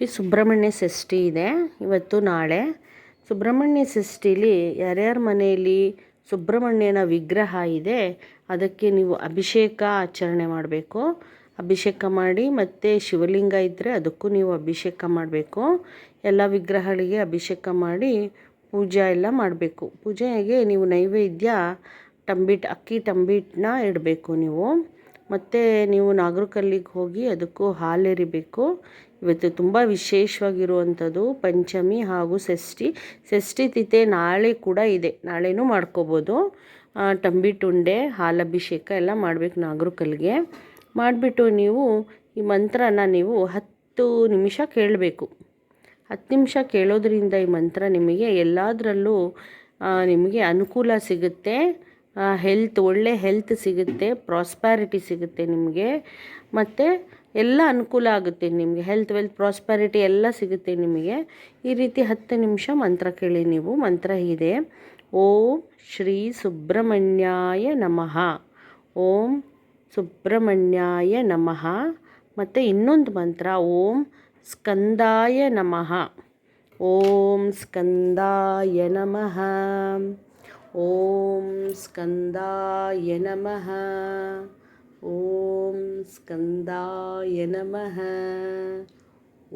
ಈ ಸುಬ್ರಹ್ಮಣ್ಯ ಷಷ್ಠಿ ಇದೆ. ಇವತ್ತು ನಾಳೆ ಸುಬ್ರಹ್ಮಣ್ಯ ಷಷ್ಠಿಲಿ ಯಾರ್ಯಾರ ಮನೆಯಲ್ಲಿ ಸುಬ್ರಹ್ಮಣ್ಯನ ವಿಗ್ರಹ ಇದೆ, ಅದಕ್ಕೆ ನೀವು ಅಭಿಷೇಕ ಆಚರಣೆ ಮಾಡಬೇಕು. ಅಭಿಷೇಕ ಮಾಡಿ ಮತ್ತು ಶಿವಲಿಂಗ ಇದ್ದರೆ ಅದಕ್ಕೂ ನೀವು ಅಭಿಷೇಕ ಮಾಡಬೇಕು. ಎಲ್ಲ ವಿಗ್ರಹಗಳಿಗೆ ಅಭಿಷೇಕ ಮಾಡಿ ಪೂಜೆ ಎಲ್ಲ ಮಾಡಬೇಕು. ಪೂಜೆಗೆ ನೀವು ನೈವೇದ್ಯ ಟಂಬಿಟ್ ಅಕ್ಕಿ ಟಂಬಿಟ್ಟನ್ನ ಇಡಬೇಕು ನೀವು. ಮತ್ತು ನೀವು ನಾಗರಕಲ್ಲಿಗೆ ಹೋಗಿ ಅದಕ್ಕೂ ಹಾಲೆರಿಬೇಕು. ಇವತ್ತು ತುಂಬ ವಿಶೇಷವಾಗಿರುವಂಥದ್ದು ಪಂಚಮಿ ಹಾಗೂ ಷಷ್ಠಿ. ಷಷ್ಠಿ ತಿಥಿ ನಾಳೆ ಕೂಡ ಇದೆ. ನಾಳೆನೂ ಮಾಡ್ಕೋಬೋದು. ತಂಬಿಟ್ಟುಂಡೆ ಹಾಲಭಿಷೇಕ ಎಲ್ಲ ಮಾಡಬೇಕು ನಾಗರಕಲ್ಲಿಗೆ ಮಾಡಿಬಿಟ್ಟು ನೀವು ಈ ಮಂತ್ರನ ನೀವು ಹತ್ತು ನಿಮಿಷ ಕೇಳಬೇಕು. ಹತ್ತು ನಿಮಿಷ ಕೇಳೋದ್ರಿಂದ ಈ ಮಂತ್ರ ನಿಮಗೆ ಎಲ್ಲದರಲ್ಲೂ ನಿಮಗೆ ಅನುಕೂಲ ಸಿಗುತ್ತೆ. ಹೆಲ್ತ್ ಒಳ್ಳೆ ಹೆಲ್ತ್ ಸಿಗುತ್ತೆ ಪ್ರಾಸ್ಪ್ಯಾರಿಟಿ ಸಿಗುತ್ತೆ ನಿಮಗೆ. ಮತ್ತು ಎಲ್ಲ ಅನುಕೂಲ ಆಗುತ್ತೆ ನಿಮಗೆ. ಹೆಲ್ತ್ ವೆಲ್ತ್ ಪ್ರಾಸ್ಪರಿಟಿ ಎಲ್ಲ ಸಿಗುತ್ತೆ ನಿಮಗೆ. ಈ ರೀತಿ ಹತ್ತು ನಿಮಿಷ ಮಂತ್ರ ಕೇಳಿ ನೀವು. ಮಂತ್ರ ಇದೆ. ಓಂ ಶ್ರೀ ಸುಬ್ರಹ್ಮಣ್ಯಾಯ ನಮಃ. ಓಂ ಸುಬ್ರಹ್ಮಣ್ಯಾಯ ನಮಃ. ಮತ್ತು ಇನ್ನೊಂದು ಮಂತ್ರ, ಓಂ ಸ್ಕಂದಾಯ ನಮಃ. ಓಂ ಸ್ಕಂದಾಯ ನಮಃ. ಓಂ ಸ್ಕಂದಾಯ ನಮಃ. ஓம் ஸ்கந்தாய நமக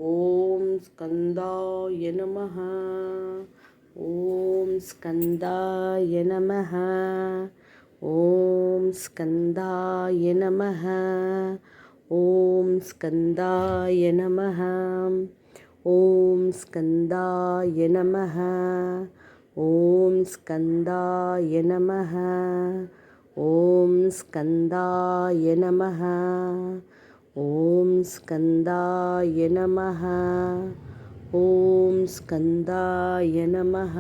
ஓம் ஸ்கந்தாய நமக ஓம் ஸ்கந்தாய நமக ஓம் ஸ்கந்தாய நமக ஓம் ஸ்கந்தாய நமக ஓம் ஸ்கந்தாய நமக ஓம் ஸ்கந்தாய நமக ॐ स्कन्दाय नमः। ॐ स्कन्दाय नमः। ॐ स्कन्दाय नमः।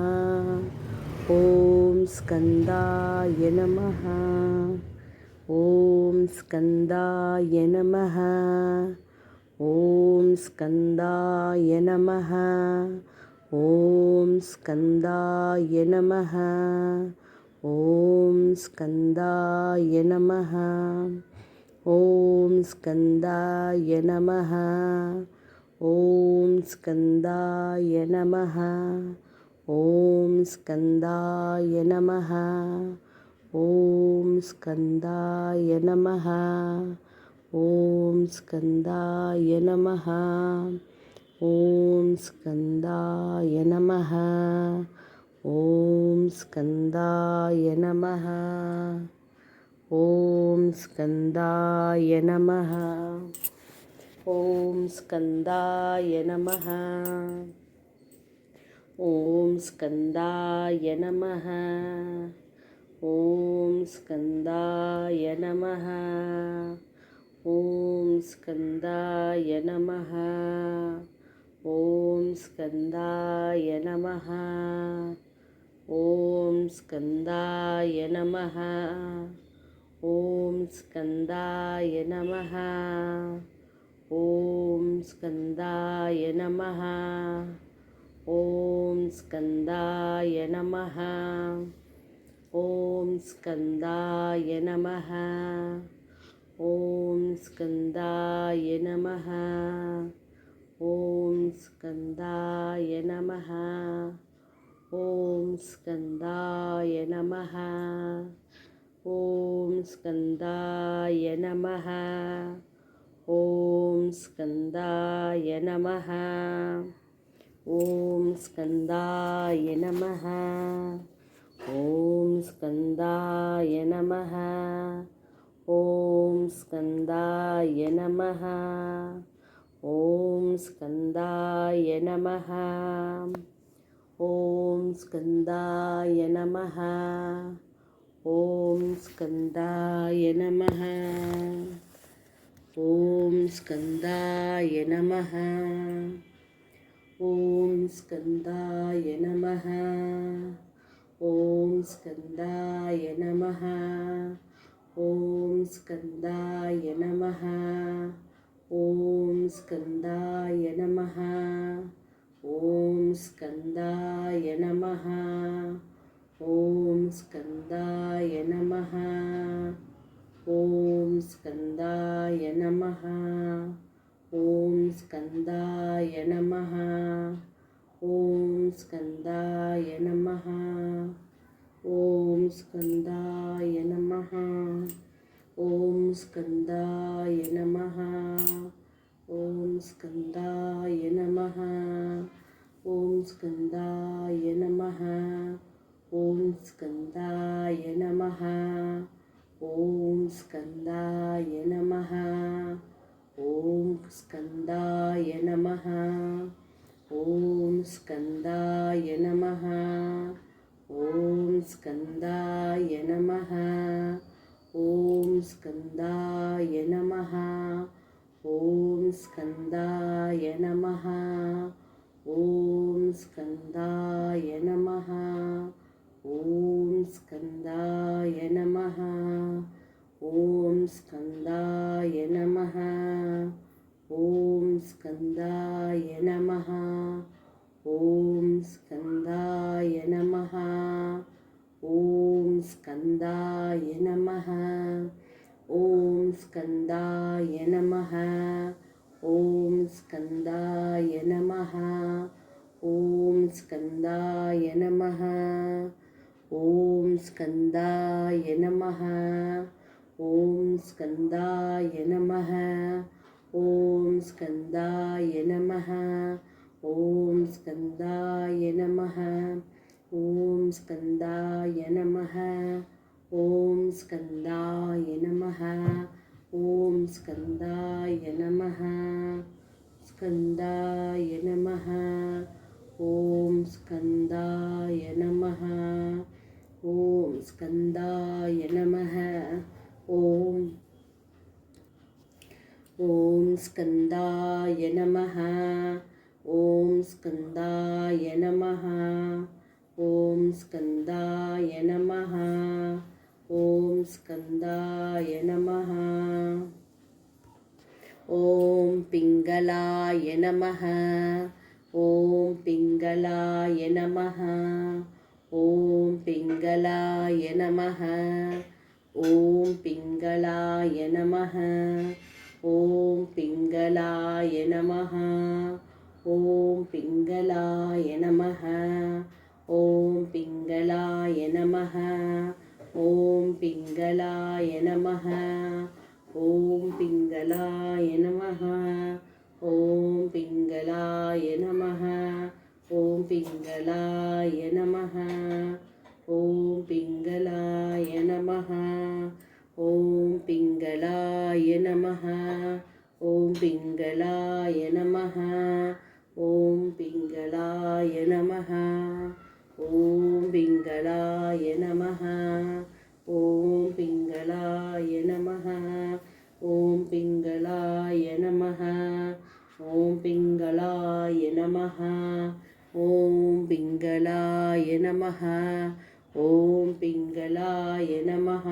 ॐ स्कन्दाय नमः। ॐ स्कन्दाय नमः। ॐ स्कन्दाय नमः। ॐ स्कन्दाय नमः। ஓம் ஸ்கந்தாய நமஹ. ஓம் ஸ்கந்தாய நமஹ. ஓம் ஸ்கந்தாய நமஹ. ஓம் ஸ்கந்தாய நமஹ. ஓம் ஸ்கந்தாய நமஹ. ஓம் ஸ்கந்தாய நமஹ. ஓம் ஸ்கந்தாய நமஹ. ஓம் ஸ்கந்தாய நம ஓம் ஸ்கந்தாய நம ஓம் ஸ்கந்தாய நம ஓம் ஸ்கந்தாய நம ஓம் ஸ்கந்தாய நம ஓம் ஸ்கந்தாய நம ஓம் ஸ்கந்தாய நம ஓம் ஸ்கந்தாய நம ஓம் ஸ்கந்தாய நம ஓம் ஸ்கந்தாய நம ஓம் ஸ்கந்தாய நம ஓம் ஸ்கந்தாய நம ஓம் ஸ்கந்தாய நம ஓம் ஸ்கந்தாய நம ॐ स्कन्दाय नमः। ॐ स्कन्दाय नमः। ॐ स्कन्दाय नमः। ॐ स्कन्दाय नमः। ॐ स्कन्दाय नमः। ॐ स्कन्दाय नमः। ॐ स्कन्दाय नमः। ஸ்கந்தாய நம ஓம் ஸ்கந்தாய நம ஓம் ஸ்கந்தாய நம ஓம் ஸ்கந்தாய நம ஓம் ஸ்கந்தாய நம ஓம் ஸ்கந்தாய நம ஓம் ஸ்கந்தாய நம ஓம் ஸ்கந்தாய நமஹா. ஓம் ஸ்கந்தாய நமஹா. ஓம் ஸ்கந்தாய நமஹா. ஓம் ஸ்கந்தாய நமஹா. ஓம் ஸ்கந்தாய நமஹா. ஓம் ஸ்கந்தாய நமஹா. ஓம் ஸ்கந்தாய நமஹா. ஓம் ஸ்கந்தாய நமஹா. ஓம் ஸ்கந்தாய நமஹ. ஓம் ஸ்கந்தாய நமஹ. ஓம் ஸ்கந்தாய நமஹ. ஓம் ஸ்கந்தாய நமஹ. ஓம் ஸ்கந்தாய நமஹ. ஓம் ஸ்கந்தாய நமஹ. ஓம் ஸ்கந்தாய நமஹ. ஓம் ஸ்கந்தாய நமஹ. ஓம் ஸ்கந்தாய நமஹ. ஓம் ஸ்கந்தாய நமஹ. ஓம் ஸ்கந்தாய நமஹ. ஓம் ஸ்கந்தாய நமஹ. ஓம் ஸ்கந்தாய நமஹ. ஓம் ஸ்கந்தாய நமஹ. ஓம் ஸ்கந்தாய நமஹ. ॐ स्कन्दाय नमः ॐ स्कन्दाय नमः ॐ स्कन्दाय नमः ॐ स्कन्दाय नमः ॐ स्कन्दाय नमः ॐ स्कन्दाय नमः ॐ स्कन्दाय नमः ॐ स्कन्दाय नमः ஓம் ஸ்கந்தாய நம ஸ்கந்தாய நம ஓம் ஸ்கந்தாய நம ஓம் ஸ்கந்தாய நம ஓம். ஓம் ஸ்கந்தாய நம ஓம் ஸ்கந்தாய நம ஓம் ஸ்கந்தாய நம ஓம் ஸ்கந்தாய நம ஓம் பிங்களாய நமக ஓம் பிங்களாய நமக ஓம் பிங்களாய நமக ஓம் பிங்களாய நமக ஓம் பிங்களாய நமக ஓம் பிங்களாய நமக ஓம் பிங்களாய நமக ஓம் பிங்களாய நமக ஓம் பிங்களாய நமக ஓம் பிங்களாய நமக ஓம் பிங்களாய நமக ஓம் பிங்களாய நமக ஓம் பிங்களாய நமக ஓம் பிங்களாய நமக ஓம் பிங்களாய நமக ஓம் பிங்களாய நமக पिङ्गलाय नमः ॐ पिङ्गलाय नमः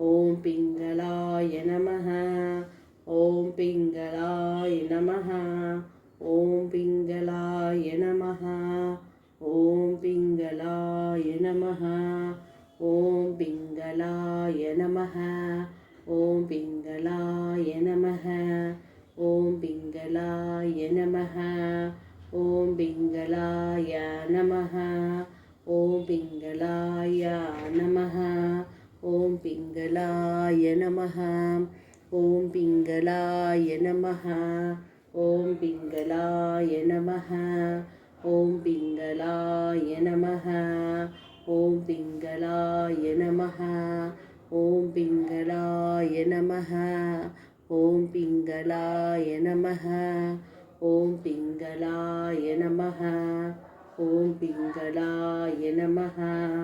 ॐ पिङ्गलाय नमः ॐ पिङ्गलाय नमः ॐ पिङ्गलाय नमः ॐ पिङ्गलाय नमः ॐ पिङ्गलाय नमः ॐ पिङ्गलाय नमः ॐ पिङ्गलाय नमः ॐ पिङ्गलाय नमः ஓம் பிங்களாய நமக ஓம் பிங்களாய நமக ஓம் பிங்களாய நமக ஓம் பிங்களாய நமக ஓம் பிங்களாய நமக ஓம் பிங்களாய நமக ஓம் பிங்களாய நமக ஓம் பிங்களாய நமக ஓம் பிங்களாய நமக ஓம் பிங்களாய நமஹா.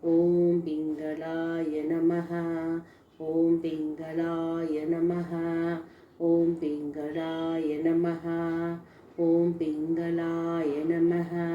ஓம் பிங்களாய நமஹா. ஓம் பிங்களாய நமஹா. ஓம் பிங்களாய நமஹா. ஓம் பிங்களாய நமஹா.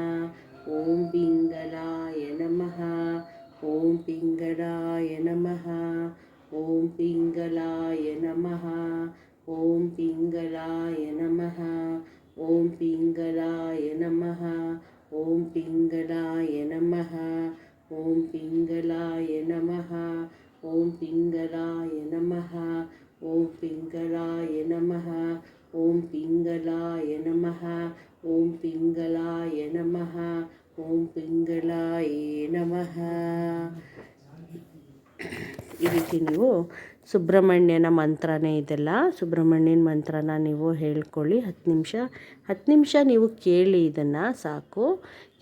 நமஹ ஓம் பிங்களாய நமஹ ஓம் பிங்களாய நமஹ ஓம் பிங்களாய நமஹ ஓம் பிங்களாய நமஹ ஓம் பிங்களாய நமஹ. ಇರಿಸಿ ನೀವು ಸುಬ್ರಹ್ಮಣ್ಯನ ಮಂತ್ರನೇ ಇದೆಲ್ಲ. ಸುಬ್ರಹ್ಮಣ್ಯನ ಮಂತ್ರನ ನೀವು ಹೇಳ್ಕೊಳ್ಳಿ. ಹತ್ತು ನಿಮಿಷ ಹತ್ತು ನಿಮಿಷ ನೀವು ಕೇಳಿ ಇದನ್ನು, ಸಾಕು.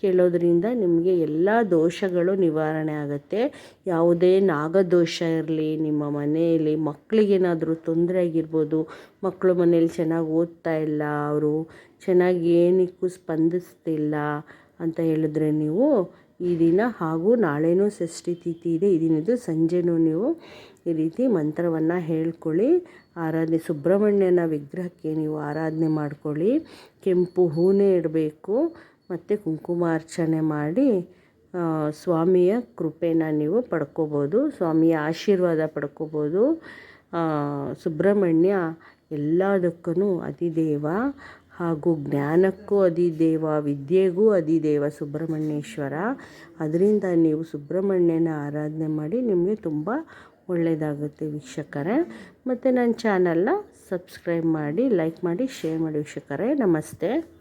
ಕೇಳೋದ್ರಿಂದ ನಿಮಗೆ ಎಲ್ಲ ದೋಷಗಳು ನಿವಾರಣೆ ಆಗುತ್ತೆ. ಯಾವುದೇ ನಾಗದೋಷ ಇರಲಿ, ನಿಮ್ಮ ಮನೆಯಲ್ಲಿ ಮಕ್ಕಳಿಗೇನಾದರೂ ತೊಂದರೆ ಆಗಿರ್ಬೋದು ಮಕ್ಕಳು ಮನೇಲಿ ಚೆನ್ನಾಗಿ ಓದ್ತಾ ಇಲ್ಲ, ಅವರು ಚೆನ್ನಾಗಿ ಏನಕ್ಕೂ ಸ್ಪಂದಿಸ್ತಿಲ್ಲ ಅಂತ ಹೇಳಿದ್ರೆ ನೀವು ಈ ದಿನ ಹಾಗೂ ನಾಳೆನೂ ಷಷ್ಠಿ ತಿಥಿ ಇದೆ. ಈ ದಿನದ್ದು ಸಂಜೆನೂ ನೀವು ಈ ರೀತಿ ಮಂತ್ರವನ್ನು ಹೇಳ್ಕೊಳ್ಳಿ. ಆರಾಧನೆ, ಸುಬ್ರಹ್ಮಣ್ಯನ ವಿಗ್ರಹಕ್ಕೆ ನೀವು ಆರಾಧನೆ ಮಾಡ್ಕೊಳ್ಳಿ. ಕೆಂಪು ಹೂನೇ ಇಡಬೇಕು. ಮತ್ತು ಕುಂಕುಮಾರ್ಚನೆ ಮಾಡಿ ಸ್ವಾಮಿಯ ಕೃಪೆನ ನೀವು ಪಡ್ಕೋಬೋದು, ಸ್ವಾಮಿಯ ಆಶೀರ್ವಾದ ಪಡ್ಕೋಬೋದು. ಸುಬ್ರಹ್ಮಣ್ಯ ಎಲ್ಲದಕ್ಕೂ ಅಧಿದೇವ. ಹಾಗೂ ಜ್ಞಾನಕ್ಕೂ ಅಧಿದೇವ, ವಿದ್ಯೆಗೂ ಅಧಿದೇವ ಸುಬ್ರಹ್ಮಣ್ಯೇಶ್ವರ. ಅದರಿಂದ ನೀವು ಸುಬ್ರಹ್ಮಣ್ಯನ ಆರಾಧನೆ ಮಾಡಿ ನಿಮಗೆ ತುಂಬ ಒಳ್ಳೆಯದಾಗುತ್ತೆ ವೀಕ್ಷಕರೇ. ಮತ್ತು ನನ್ನ ಚಾನಲ್ನ ಸಬ್ಸ್ಕ್ರೈಬ್ ಮಾಡಿ, ಲೈಕ್ ಮಾಡಿ, ಶೇರ್ ಮಾಡಿ ವೀಕ್ಷಕರೇ. ನಮಸ್ತೆ.